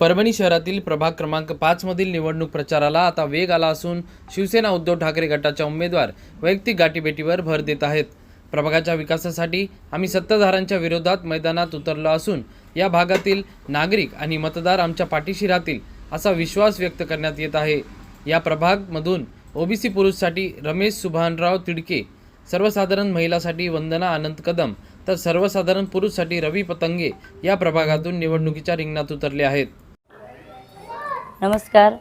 परभणी शहरातील प्रभाग क्रमांक पाचमधील निवडणूक प्रचाराला आता वेग आला असून शिवसेना उद्धव ठाकरे गटाच्या उमेदवार वैयक्तिक गाठीभेटीवर भर देत आहेत. प्रभागाच्या विकासासाठी आम्ही सत्ताधाऱ्यांच्या विरोधात मैदानात उतरलो असून या भागातील नागरिक आणि मतदार आमच्या पाठीशी राहतील असा विश्वास व्यक्त करण्यात येत आहे. या प्रभागमधून ओबीसी पुरुषसाठी रमेश सुभानराव तिडके सर्वसाधारण महिलासाठी वंदना आनंद कदम तर सर्वसाधारण पुरुषसाठी रवी पतंगे या प्रभागातून निवडणुकीच्या रिंगणात उतरले आहेत. नमस्कार.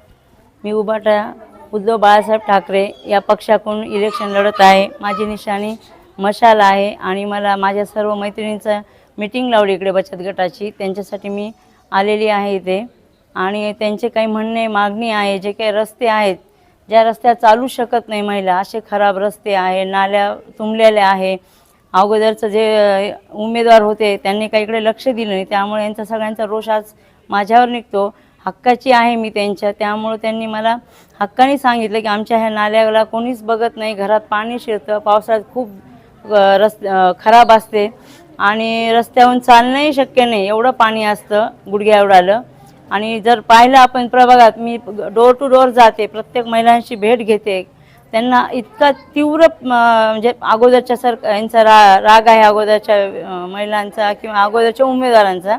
मी उभाटा उद्धव बाळासाहेब ठाकरे या पक्षाकडून इलेक्शन लढत आहे. माझी निशाणी मशाल आहे आणि मला माझ्या सर्व मैत्रिणींचं मीटिंग लावली इकडे बचत गटाची. त्यांच्यासाठी मी आलेली आहे इथे. आणि त्यांचे काही म्हणणे मागणी आहे जे काही रस्ते आहेत ज्या रस्त्या चालू शकत नाही महिला असे खराब रस्ते आहे नाल्या तुंबलेल्या आहे. अगोदरचं जे उमेदवार होते त्यांनी काही इकडे लक्ष दिलं नाही. त्यामुळे यांचा सगळ्यांचा रोष आज माझ्यावर निघतो. हक्काची आहे मी त्यांच्या. त्यामुळं त्यांनी मला हक्काने सांगितलं की आमच्या ह्या नाल्याला कोणीच बघत नाही. घरात पाणी शिरतं पावसाळ्यात खूप रस् खराब असते. आणि रस्त्याहून चालणंही शक्य नाही. एवढं पाणी असतं गुडघ्या एवढालं आणि जर पाहिलं आपण प्रभागात मी डोर टू डोर जाते. प्रत्येक महिलांशी भेट घेते. त्यांना इतका तीव्र म्हणजे अगोदरच्या सर यांचा रा राग आहे अगोदरच्या महिलांचा किंवा अगोदरच्या उमेदवारांचा.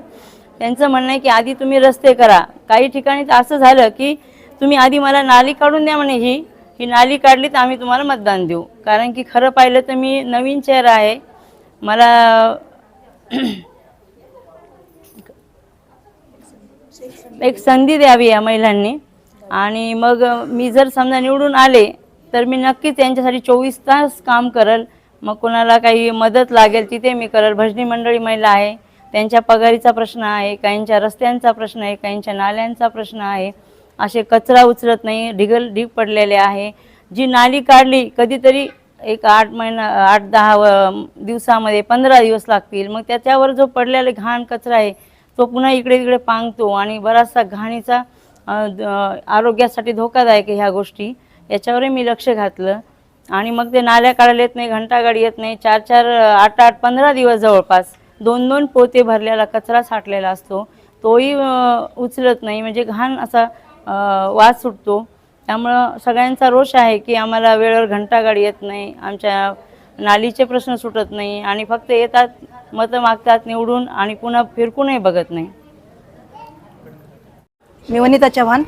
त्यांचं म्हणणं आहे की आधी तुम्ही रस्ते करा. काही ठिकाणी तर असं झालं की तुम्ही आधी मला नाली काढून द्या म्हणे ही. ही नाली काढली तर आम्ही तुम्हाला मतदान देऊ. कारण की खरं पाहिलं तर मी नवीन चेहरा आहे. मला एक संधी द्यावी या महिलांनी. आणि मग मी जर समजा निवडून आले तर मी नक्कीच त्यांच्यासाठी चोवीस तास काम करल. मग कोणाला काही मदत लागेल तिथे मी करल. भजनी मंडळी महिला आहे. त्यांच्या पगारीचा प्रश्न आहे काहींच्या रस्त्यांचा प्रश्न आहे काहींच्या नाल्यांचा प्रश्न आहे. असे कचरा उचलत नाही ढिगल ढीग पडलेले आहे. जी नाली काढली कधीतरी एक आठ महिना आठ दहा दिवसामध्ये पंधरा दिवस लागतील. मग त्याच्यावर जो पडलेला घाण कचरा आहे तो पुन्हा इकडे तिकडे पांगतो आणि बराचसा घाणीचा द- आरोग्यासाठी धोकादायक ह्या गोष्टी. याच्यावरही मी लक्ष घातलं. आणि मग ते नाल्या काढायला येत नाही घंटागाडी येत नाही. चार चार आठ आठ पंधरा दिवस जवळपास दोन दोन पोते भरलेला कचरा साठलेला असतो. तोही उचलत नाही. म्हणजे घाण असा वास सुटतो. त्यामुळं सगळ्यांचा रोष आहे की आम्हाला वेळेवर घंटागाडी येत नाही. आमच्या नालीचे प्रश्न सुटत नाही. आणि फक्त येतात मतं मागतात निवडून आणि पुन्हा फिरकूनही बघत नाही. मी वनिता चव्हाण.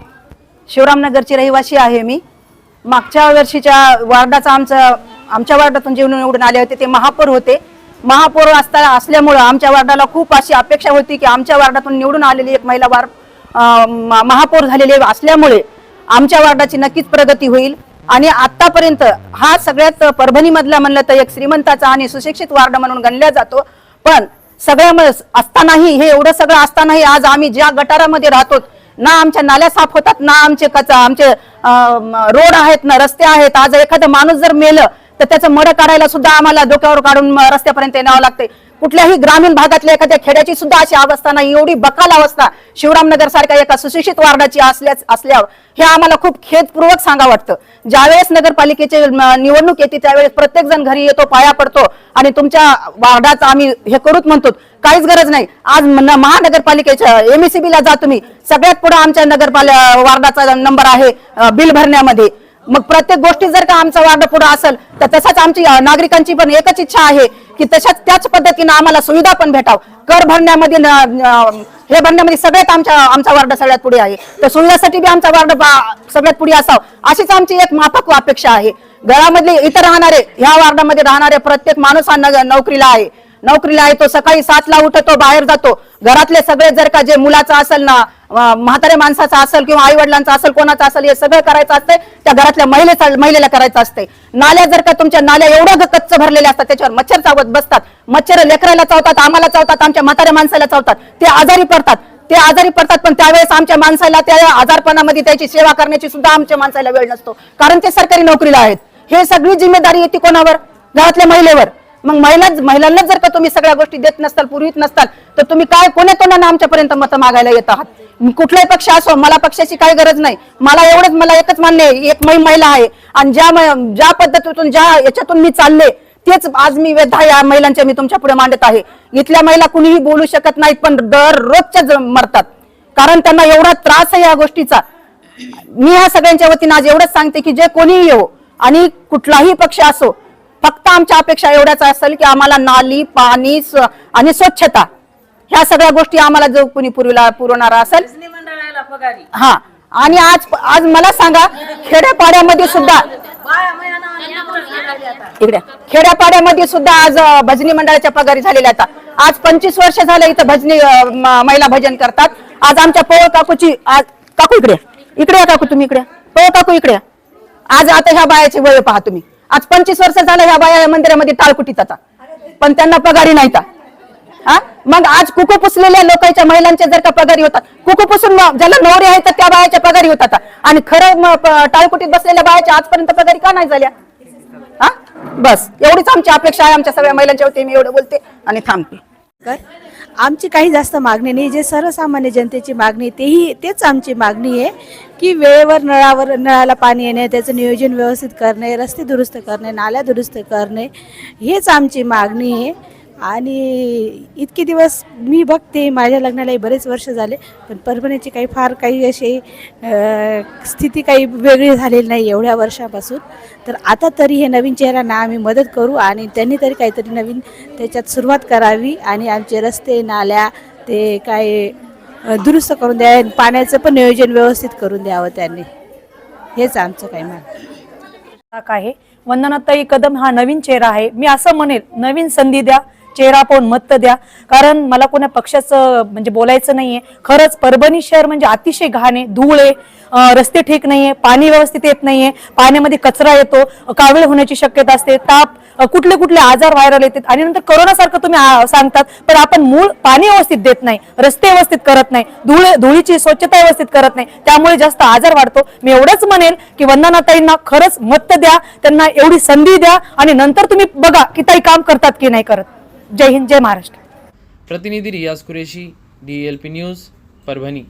शिवरामनगरची रहिवासी आहे मी. मागच्या वर्षीच्या वार्डाचा आमचं आमच्या वार्डातून जे निवडून आले होते ते महापौर होते. महापौर असता असल्यामुळं आमच्या वार्डाला खूप अशी अपेक्षा होती की आमच्या वार्डातून निवडून आलेली एक महिला वार म- महापौर झालेली असल्यामुळे आमच्या वार्डाची नक्कीच प्रगती होईल. आणि आतापर्यंत हा सगळ्यात परभणीमधला म्हणलं तर एक श्रीमंताचा आणि सुशिक्षित वार्ड म्हणून गणला जातो. पण सगळ्यामध्ये असतानाही हे एवढं सगळं असतानाही आज आम्ही ज्या गटारामध्ये राहतो ना आमच्या नाल्या साफ होतात ना आमचे कचा आमचे रोड आहेत ना रस्ते आहेत. आज एखादं माणूस जर मेलं तर त्याचं मड काढायला सुद्धा आम्हाला डोक्यावर काढून रस्त्यापर्यंत येणावं लागते कुठल्याही ग्रामीण भागातल्या एखाद्या खेड्याची सुद्धा अशी अवस्था नाही एवढी बकाल अवस्था शिवरामनगर सारख्या एका सुशिक्षित वार्डाची असल्याच असल्यावर हे आम्हाला खूप खेदपूर्वक सांगा वाटतं. ज्यावेळेस नगरपालिकेचे निवडणूक येते त्यावेळेस प्रत्येक जण घरी येतो पाया पडतो आणि तुमच्या वार्डाचं आम्ही हे करूच म्हणतो. काहीच गरज नाही. आज महानगरपालिकेच्या एमएससीबी ला जा तुम्ही. सगळ्यात पुढे आमच्या नगरपाल वार्डाचा नंबर आहे बिल भरण्यामध्ये. मग प्रत्येक गोष्टी जर का आमचा वार्ड पुढे असेल तर तसाच आमची नागरिकांची पण एकच इच्छा आहे की तशाच त्याच पद्धतीनं आम्हाला सुविधा पण भेटाव. कर भरण्यामध्ये न- हे भरण्यामध्ये सगळ्यात आमच्या आमचा वार्ड सगळ्यात पुढे आहे. तर सुविधासाठी बी आमचा वार्ड सगळ्यात पुढे असावं. अशीच आमची एक माफक अपेक्षा आहे. घरामधले इतर राहणारे ह्या वार्डामध्ये राहणारे प्रत्येक माणूस हा नोकरीला आहे. नोकरीला येतो सकाळी सातला उठतो बाहेर जातो. घरातले सगळे जर का जे मुलाचं असेल ना म्हातारे म्हाताऱ्या असेल किंवा आई वडिलांचं असेल कोणाचं असेल हे सगळं करायचं असतंय त्या घरातल्या महिलेचा महिलेला करायचं असतंय नाल्या जर का तुमच्या नाल्या एवढं कच्च भरलेल्या असतात त्याच्यावर मच्छर चावत बसतात. मच्छर लेकराला चावतात आम्हाला चावतात आमच्या म्हाताऱ्या माणसाला चावतात. ते आजारी पडतात. ते आजारी पडतात पण त्यावेळेस आमच्या माणसाला त्या आजारपणामध्ये त्याची सेवा करण्याची सुद्धा आमच्या माणसाला वेळ नसतो. कारण ते सरकारी नोकरीला आहेत. हे सगळी जिम्मेदारी येते कोणावर? घरातल्या महिलेवर. मग महिला महिलांना जर का तुम्ही सगळ्या गोष्टी देत नसताल पुरवीत नसताल तर तुम्ही काय कोण्या तोंडाने आमच्यापर्यंत मतं मागायला येत आहात? कुठलाही पक्ष असो मला पक्षाची काही गरज नाही. मला एवढंच मला एकच मान्य आहे एक मै महिला आहे. आणि ज्या ज्या पद्धतीतून ज्या याच्यातून मी चालले तेच आज मी व्यथा या महिलांच्या मी तुमच्यापुढे मांडत आहे. इथल्या महिला कुणीही बोलू शकत नाहीत पण दररोजच्या मरतात. कारण त्यांना एवढा त्रास आहे या गोष्टीचा. मी ह्या सगळ्यांच्या वतीनं आज एवढंच सांगते की जे कोणीही येऊ आणि कुठलाही पक्ष असो फक्त आमच्या अपेक्षा एवढ्याच असेल की आम्हाला नाली पाणी आणि स्वच्छता ह्या सगळ्या गोष्टी आम्हाला जो कोणी पुरविला पुरवणारा असेल. हा. आणि आज आज मला सांगा खेड्यापाड्यामध्ये सुद्धा इकडे खेड्यापाड्यामध्ये सुद्धा आज भजनी मंडळाच्या पगारी झालेल्या आता आज पंचवीस वर्ष झाले इथं भजनी महिला भजन करतात. आज आमच्या पवळ काकूची आज काकू इकडे इकडे काकू तुम्ही इकडे पवळ काकू इकडे. आज आता ह्या बायाची वय पहा तुम्ही. आज पंचवीस वर्ष झालं ह्या बाया या मंदिरामध्ये टाळकुटीत आता. पण त्यांना पगारी नाही का हा? मग आज कुकू पुसलेल्या लोकांच्या महिलांच्या जर का पगारी होतात कुकू पुसून ज्याला नवरे आहेत तर त्या बायाच्या पगारी होतात. आणि खरं टाळकुटीत बसलेल्या बायाच्या आजपर्यंत पगारी का नाही झाल्या? हा? बस. एवढीच आमची अपेक्षा आहे आमच्या सगळ्या महिलांच्या वतीने मी एवढं बोलते आणि थांबते. आमची काही जास्त मागणी नाही. जे सर्वसामान्य जनतेची मागणी आहे, तेही तेच आमची मागणी आहे की वेळेवर नळावर नळाला पाणी येणे त्याचं नियोजन व्यवस्थित करणे रस्ते दुरुस्त करणे नाल्या दुरुस्त करणे हेच आमची मागणी आहे. आणि इतके दिवस मी बघते माझ्या लग्नालाही बरेच वर्ष झाले पण परभणीची काही फार काही अशी स्थिती काही वेगळी झालेली नाही एवढ्या वर्षापासून. तर आता तरी हे नवीन चेहऱ्यांना आम्ही मदत करू आणि त्यांनी तरी काहीतरी नवीन त्याच्यात सुरुवात करावी आणि आमचे रस्ते नाल्या ते काय दुरुस्त करून द्या पाण्याचं पण नियोजन व्यवस्थित करून द्यावं त्यांनी. हेच आमचं काही मान आहे. वंदनाताई कदम हा नवीन चेहरा आहे. मी असं म्हणेल नवीन संधी द्या. चेहरा पाहून मत द्या. कारण मला कोणा पक्षाचं म्हणजे बोलायचं नाहीये. खरंच परभणी शहर म्हणजे अतिशय घाण आहे धूळ आहे. रस्ते ठीक नाहीये पाणी व्यवस्थित येत नाहीये. पाण्यामध्ये कचरा येतो कावीळ होण्याची शक्यता असते ताप कुठले कुठले आजार व्हायरल येतात. आणि नंतर करोनासारखं तुम्ही सांगतात पण आपण मूळ पाणी व्यवस्थित देत नाही रस्ते व्यवस्थित करत नाही धूळ धुळीची स्वच्छता व्यवस्थित करत नाही. त्यामुळे जास्त आजार वाढतो. मी एवढंच म्हणेल की वंदनाताईंना खरंच मत द्या त्यांना एवढी संधी द्या आणि नंतर तुम्ही बघा की ताई काम करतात की नाही करत. जय हिंद जय महाराष्ट्र. प्रतिनिधी Riyaz Qureshi D L P news Parbhani.